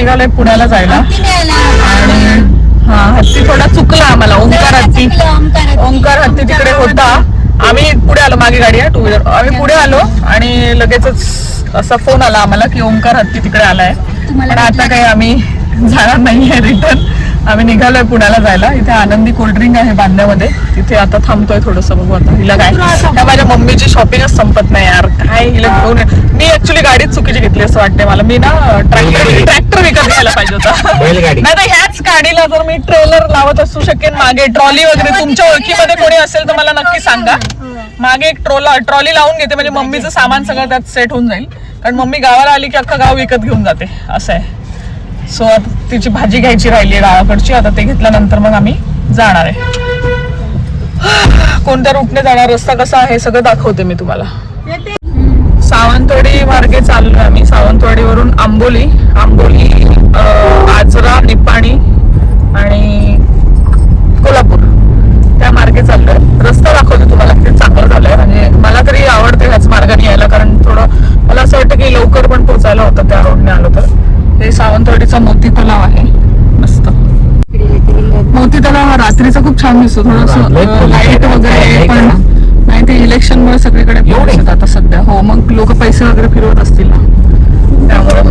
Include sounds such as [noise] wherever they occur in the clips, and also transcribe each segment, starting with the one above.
निघालोय पुण्याला जायला. आणि हा हत्ती थोडा चुकला आम्हाला ओंकार हत्ती. ओंकार हत्ती. तिकडे होता. आम्ही पुढे आलो मागे गाडी आहे टू व्हीलर आम्ही पुढे आलो आणि लगेचच असा फोन आला आम्हाला की ओंकार हत्ती तिकडे आलाय. पण आता काही आम्ही जाणार नाहीये रिटर्न आम्ही निघालोय पुण्याला जायला. इथे आनंदी कोल्ड्रिंक आहे बांधण्यामध्ये. तिथे आता थांबतोय थोडस बघू आता. हिला काय त्या माझ्या मम्मीची शॉपिंगच संपत नाही यार. काय हिला घेऊन मी ऍक्च्युली गाडीच चुकीची घेतली असं वाटते मला. मी ना ट्रॅक्टर ट्रॅक्टर विकत घ्यायला पाहिजे होता. बैलगाडी. नाही तर ह्याच गाडीला जर मी ट्रेलर लावत असू शकेन मागे ट्रॉली वगैरे तुमच्या ओळखीमध्ये कोणी असेल तर मला नक्की सांगा. मागे एक ट्रोला ट्रॉली लावून घेते. म्हणजे मम्मीचं सामान सगळं त्यात सेट होऊन जाईल. कारण मम्मी गावाला आली की अख्खं गाव विकत घेऊन जाते. असं आहे. सो आता तिची भाजी घ्यायची राहिली डाळाकडची. आता ते घेतल्यानंतर मग आम्ही जाणार आहे. कोणत्या रूटने जाणार? रस्ता कसा आहे? सगळं दाखवते मी तुम्हाला. सावंतवाडी मार्गे चाललो आम्ही. सावंतवाडीवरून आंबोली. आंबोली आजरा निपाणी आणि कोल्हापूर. त्या मार्गे चाललोय. रस्ता दाखवतो तुम्हाला किती चांगलं झालंय. म्हणजे मला तरी आवडते ह्याच मार्गाने यायला कारण थोडं मला असं वाटतं की लवकर पण पोहोचायला होतं त्या रोडने आलो तर हे सावंतवाडीचा मोती तलाव आहे मस्त मोती रात्रीचा खूप छान दिसतो. थोडस लाइट आहे. वगैरे पण? नाही ते इलेक्शन मुळे सगळीकडे आता सध्या. हो मग लोक पैसे वगैरे फिरवत असतील ना. त्यामुळे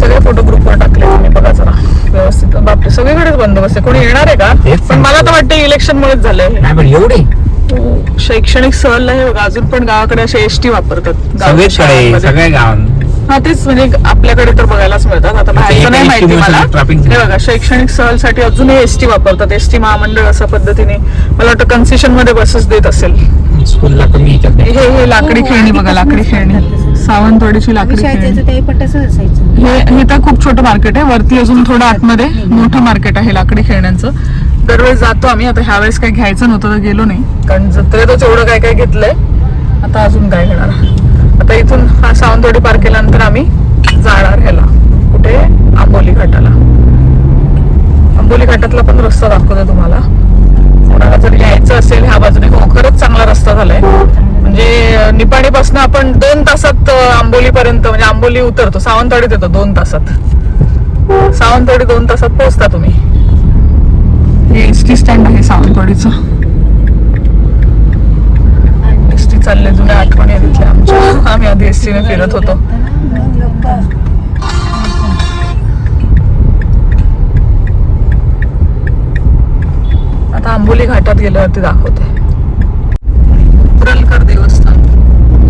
सगळे फोटो ग्रुपवर टाकले तुम्ही बघा जरा. व्यवस्थित. बापरे सगळीकडेच बंदोबस्त आहे. कोणी येणार आहे का? पण मला तर वाटतं इलेक्शन मुळेच झालंय. एवढे. हो, शैक्षणिक सहल हे बघा. अजून पण गावाकडे असे एसटी वापरतात. सगळ्या गावात हा तेच म्हणजे आपल्याकडे तर बघायलाच मिळतात. आता बाहेरचं नाही माहिती मला. हे बघा शैक्षणिक सहलसाठी अजूनही एसटी वापरतात. एसटी महामंडळ अशा पद्धतीने मला वाटतं कन्सेशनमध्ये बसेस देत असेल. स्कूलला कमी. हे हे लाकडी खेळणी बघा लाकडी खेळणी. सावंतवाडीची लाकडी खेळणी. हे हे तर खूप छोटं मार्केट आहे. वरती अजून थोडं आतमध्ये मोठं मार्केट आहे लाकडी खेळण्यांचं. दरवेळेस जातो आम्ही. आता ह्या वेळेस काही घ्यायचं नव्हतं तर गेलो नाही. कारण जत्रेतच एवढं काय काय घेतलंय. आता अजून काय घेणार? आता इथून हा सावंतवाडी पार केल्यानंतर आम्ही जाणार ह्याला कुठे? आंबोली घाटाला. आंबोली घाटातला पण रस्ता दाखवतो तुम्हाला. कोणाला जर यायचं असेल ह्या बाजूने हो, खरंच चांगला रस्ता झालाय. म्हणजे निपाणीपासून आपण दोन तासात आंबोली पर्यंत म्हणजे आंबोली उतरतो सावंतवाडीत येतो दोन तासात. सावंतवाडी दोन तासात पोहोचता तुम्ही. हे एस टी स्टँड आहे सावंतवाडीचं. चालले जुन्या आठवणी आहेत इथल्या आमच्या. आम्ही आधी एस टीने फिरत होतो. आता आंबोली घाटात गेल्यावरती दाखवते. उरलकर देवस्थान.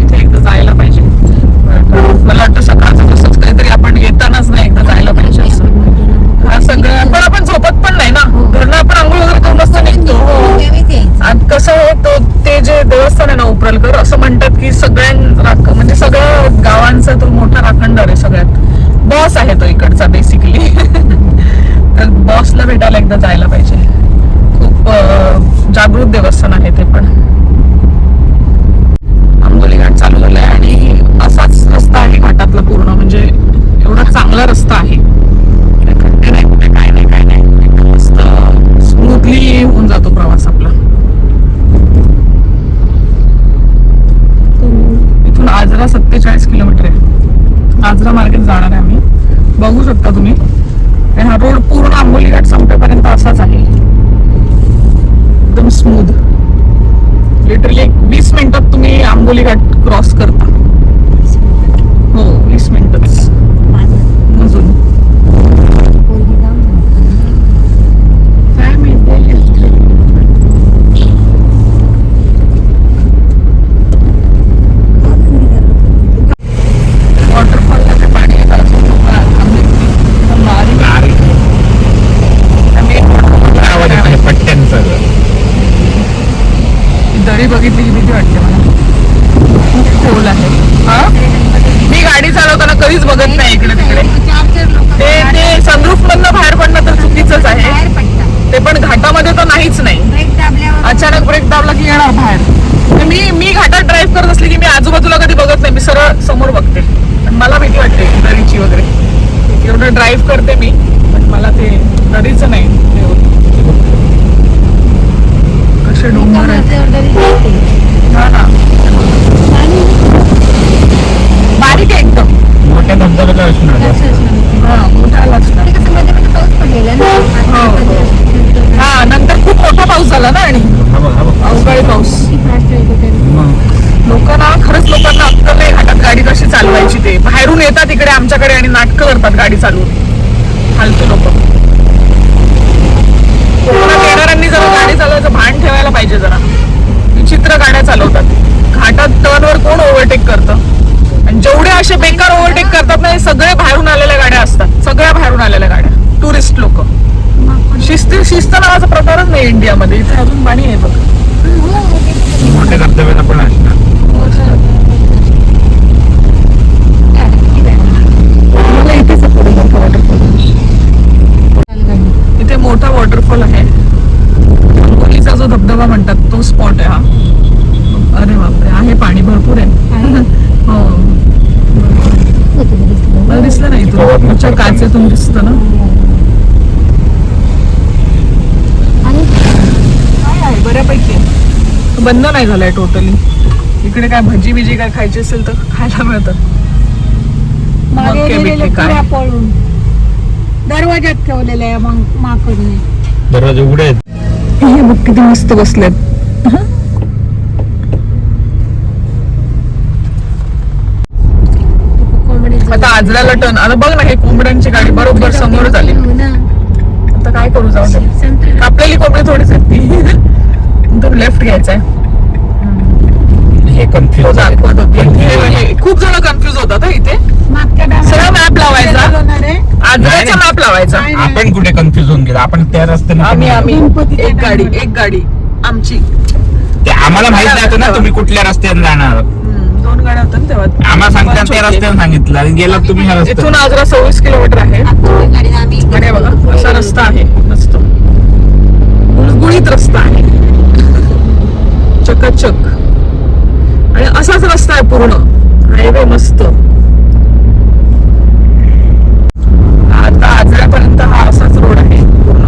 इथे एकदा जायला पाहिजे. मला वाटतं सकाळचं तसंच काहीतरी आपण येतानाच नाही एकदा जायला पाहिजे असं. हा सगळं पण आपण झोपत पण नाही ना. घरनं आपण आंघोळ वगैरे करून मस्त निघतो हो. आणि कसं आहे तो जे देवस्थान आहे ना उपरलकर असं म्हणतात की सगळ्यां राख- म्हणजे सगळ्या गावांचा तो मोठा राखणदार आहे सगळ्यात. बॉस आहे तो इकडचा बेसिकली [laughs] तर बॉसला भेटायला एकदा जायला पाहिजे. खूप जागृत देवस्थान आहे ते पण. आंबोली घाट चालू झालाय आणि असाच रस्ता आहे. घाटातला पूर्ण म्हणजे एवढा चांगला रस्ता आहे. आजरा सत्तेचाळीस किलोमीटर आहे. आजरा मार्केट जाणार आहे आम्ही. बघू शकता तुम्ही. हा रोड पूर्ण आंबोली घाट संपेपर्यंत असाच आहे. एकदम स्मूथ लिटरली एक वीस मिनिटात तुम्ही आंबोली घाट क्रॉस करता. हो वीस मिनिटच अजून काय माहिती वॉटरफॉलला ते पाणी येतं अजून आम्ही मारी आरे, आम्ही आवाज येत आहे पट्ट्यांचा ही दरी बघितली की भीती वाटते मला खूप खोल आहे हा मी गाडी चालवताना कधीच बघत नाही इकडे तिकडे. ते ते सनरूफ मधनं बाहेर पडणं तर चुकीचंच आहे. ते पण घाटामध्ये तर नाहीच नाही. अचानक ब्रेक दाबला की येणार बाहेर. मी मी घाटात ड्राईव्ह करत असली की मी आजूबाजूला कधी बघत नाही. मी सरळ समोर बघते. पण मला भीती वाटते दरीची वगैरे. एवढं ड्राईव्ह करते मी पण मला ते दरीचं नाही. कसे डोंगर हा ना बारीक आहे एकदम मोठ्या धबधब्याला असणार. हा. मोठा असणार हा नंतर खूप मोठा पाऊस झाला ना आणि हा बघ, हा बघ. अवकाळी पाऊस. मग. लोकांना खरंच लोकांना अक्कल नाही. घाटात गाडी कशी चालवायची ते? बाहेरून येतात इकडे आमच्याकडे आणि नाटकं करतात गाडी चालवून फालतू लोक कोकणात येणाऱ्यांनी जरा गाडी चालवायचं भान ठेवायला पाहिजे जरा विचित्र गाड्या चालवतात घाटात टर्नवर कोण ओव्हरटेक करतं आणि जेवढे असे बेकार ओव्हरटेक करतात ना हे सगळे बाहेरून आलेल्या गाड्या असतात सगळ्या बाहेरून आलेल्या गाड्या टुरिस्ट लोक शिस्त शिस्त नावाचा प्रकारच इंडियामध्ये इथे अजून पाणी आहे बघ. मोठ्या धबधब्याला पण असणार इथे मोठा वॉटरफॉल आहे. अंबोलीचा जो धबधबा म्हणतात तो स्पॉट आहे हा. अरे बापरे आहे पाणी भरपूर आहे. [laughs] हो. मला दिसलं नाही तो तुमच्या काचेतून दिसतं ना काय आहे बऱ्यापैकी आहे. बंद नाही झालाय टोटली इकडे काय भजी बिजी काय खायची असेल तर खायला मिळतात. दरवाज्यात ठेवलेले आहे मग माकडने दरवाजे उघडे आहेत. हे बघ किती मस्त बसलेत. आता आजऱ्याला टर्न आता बघ ना हे कोंबड्यांची गाडी बरोबर समोर झाली. आता काय करू जाऊ दे. कापलेली कोंबडी थोडीच आहेत ती. तर लेफ्ट घ्यायचा आहे हे तो कन्फ्युज दाखवत होती. हे- हे- खूप जण कन्फ्युज होतात हा इथे. सरळ मॅप लावायचा. मॅप लावायचा. नाही. आपण कुठे कन्फ्युज होऊन गेलो? आपण त्या रस्त्याने आम्ही आम्ही. एक गाडी. एक गाडी. आमची. ते आम्हाला माहीत नव्हतं ना तुम्ही कुठल्या रस्त्याने जाणार दोन गाड्या होत्या ना तेव्हा. आम्हाला सांगता त्या. रस्त्याने सांगितलं गेलात तुम्ही ह्या इथून आजरा सव्वीस किलोमीटर आहे. आणि हे बघा असा रस्ता आहे. मस्त. गुळगुळीत रस्ता आहे. चकचक. आणि असाच रस्ता आहे पूर्ण. हायवे मस्त. आता आजऱ्यापर्यंत हा असाच रोड आहे. पूर्ण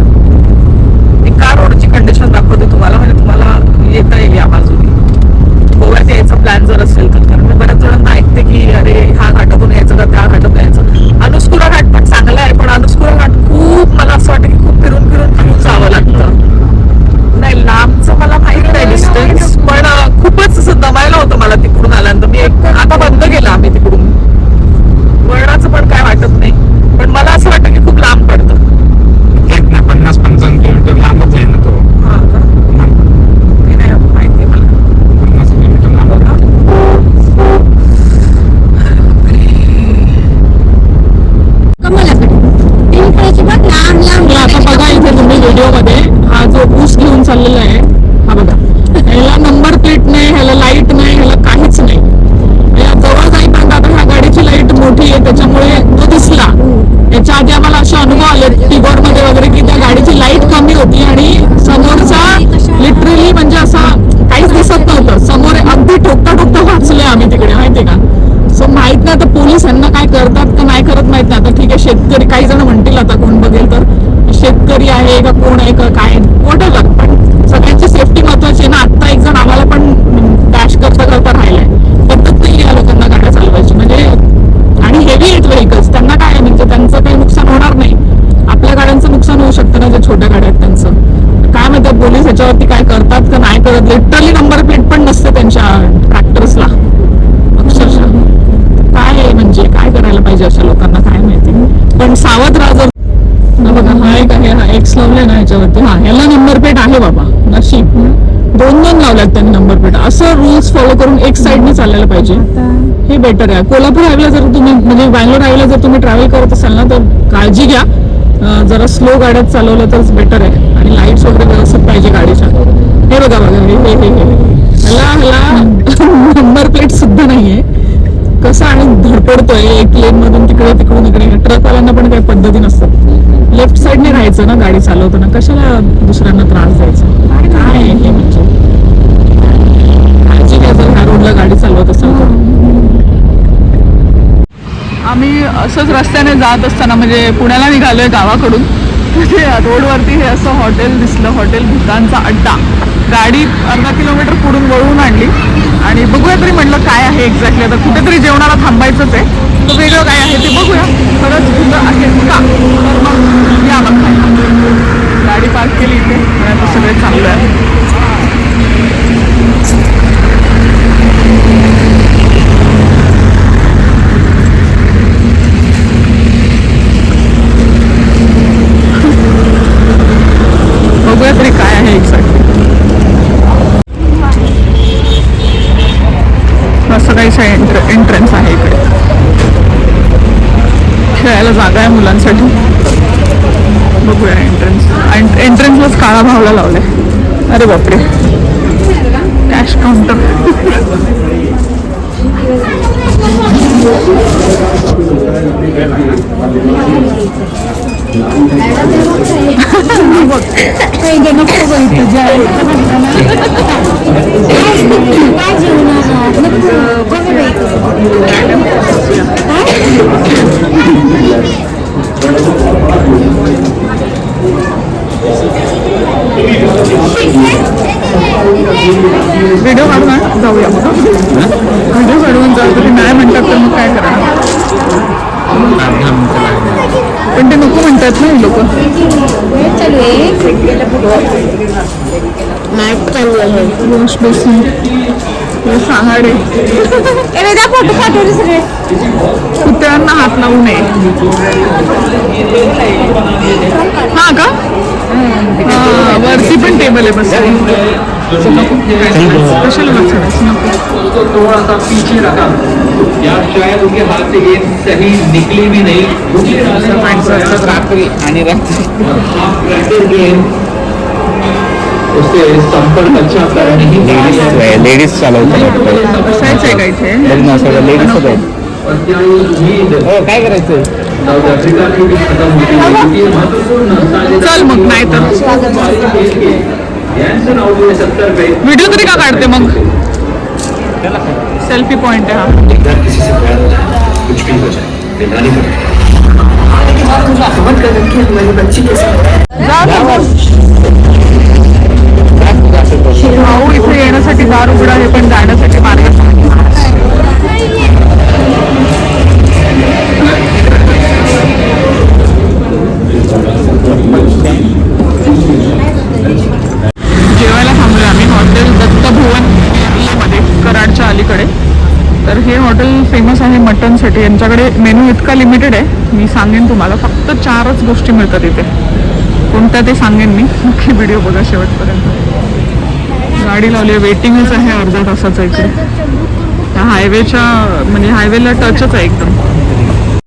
काय करतात का नाही करत माहीत नाही. आता ठीक आहे शेतकरी काही जण म्हणतील आता. सावध राहा जर बघा हा एक आहे हा एक्स लावलाय ना ह्याच्यावरती. हा ह्याला नंबर प्लेट आहे बाबा नशीब. दोन दोन लावल्यात त्यांनी नंबर प्लेट असं रूल्स फॉलो करून एक साईडने चाललेलं पाहिजे. हे बेटर आहे. कोल्हापूर हायवेला जर तुम्ही म्हणजे बँगलोर हायवेला जर तुम्ही ट्रॅव्हल करत असाल ना तर काळजी घ्या. जरा स्लो गाड्यात चालवलं तरच बेटर आहे. आणि लाईट्स वगैरे व्यवस्थित पाहिजे गाडीच्या. हे बघा बघा हे हे हे हे. ह्याला ह्याला [laughs] नंबर प्लेट सुद्धा नाहीये. कसं आणि धडपडतोय एक लेन मधून तिकडे तिकडून इकडे. ट्रकवाल्यांना पण काही पद्धती नसतात. लेफ्ट साईडने राहायचं ना गाडी चालवताना. कशाला दुसऱ्यांना त्रास द्यायचा? काय हे म्हणजे? काळजी घ्या जर ह्या रोडला गाडी चालवत असाल आम्ही असंच रस्त्याने जात असताना म्हणजे पुण्याला निघालोय गावाकडून. तिथे रोडवरती हे असं हॉटेल दिसलं हॉटेल भूतांचा अड्डा. गाडी अर्धा किलोमीटर पुढून वळून आणली. आणि बघूया तरी म्हटलं काय आहे एक्झॅक्टली आता कुठेतरी जेवणाला थांबायचंच आहे. तर वेगळं काय आहे ते बघूया. खरंच फुलं आहे का? तर मग या मग गाडी पार्क केली इथे. आता सगळे चांगलं आहे बघूया तरी काय आहे एक्झॅक्ट असं काहीच एंट्र एंट्रन्स आहे इकडे खेळायला जागा आहे मुलांसाठी. बघूया एंट्रन्स एंट्रन्सलाच काळा भावला लावलाय. अरे बापरे. कॅश [laughs] काउंटर वॉश बेसिन हे त्या फोटो पाठवले सगळे कुत्र्यांना हात लावू नये हा का वरती पण टेबल आहे बस कशाला तो थोड़ा सा पीछे रखा या शायद उनके हाथ से गेंद सही निकली भी नहीं रात्री आणि रात्री गेंद लेडीज चालवतात इथे सगळं लेडीज क्या ये उम्मीद हो काय करायचं साउथ अफ्रीका की भी खत्म होती है क्योंकि ये महत्त्वपूर्ण साझेदार चल मग नाही तर व्हिडिओ तरी का काढते मग? सेल्फी पॉइंट आहे हा. अगर किसी से प्यार हो जाए कुछ भी हो जाए निभानी पड़ेगी जा जा. भाऊ इथे येण्यासाठी दार उघडा आहे पण जाण्यासाठी मार्ग जेवायला थांबलोय आम्ही. हॉटेल दत्तभुवनमध्ये कराडच्या अलीकडे. तर हे हॉटेल फेमस आहे मटनसाठी. यांच्याकडे मेनू इतका लिमिटेड आहे. मी सांगेन तुम्हाला. फक्त चारच गोष्टी मिळतात इथे. कोणत्या ते सांगेन मी. नक्की व्हिडिओ बघा शेवटपर्यंत. गाडी लावली आहे. वेटिंगच आहे अर्धा तासाचं इकडे. त्या हायवेच्या म्हणजे हायवेला टचच आहे एकदम.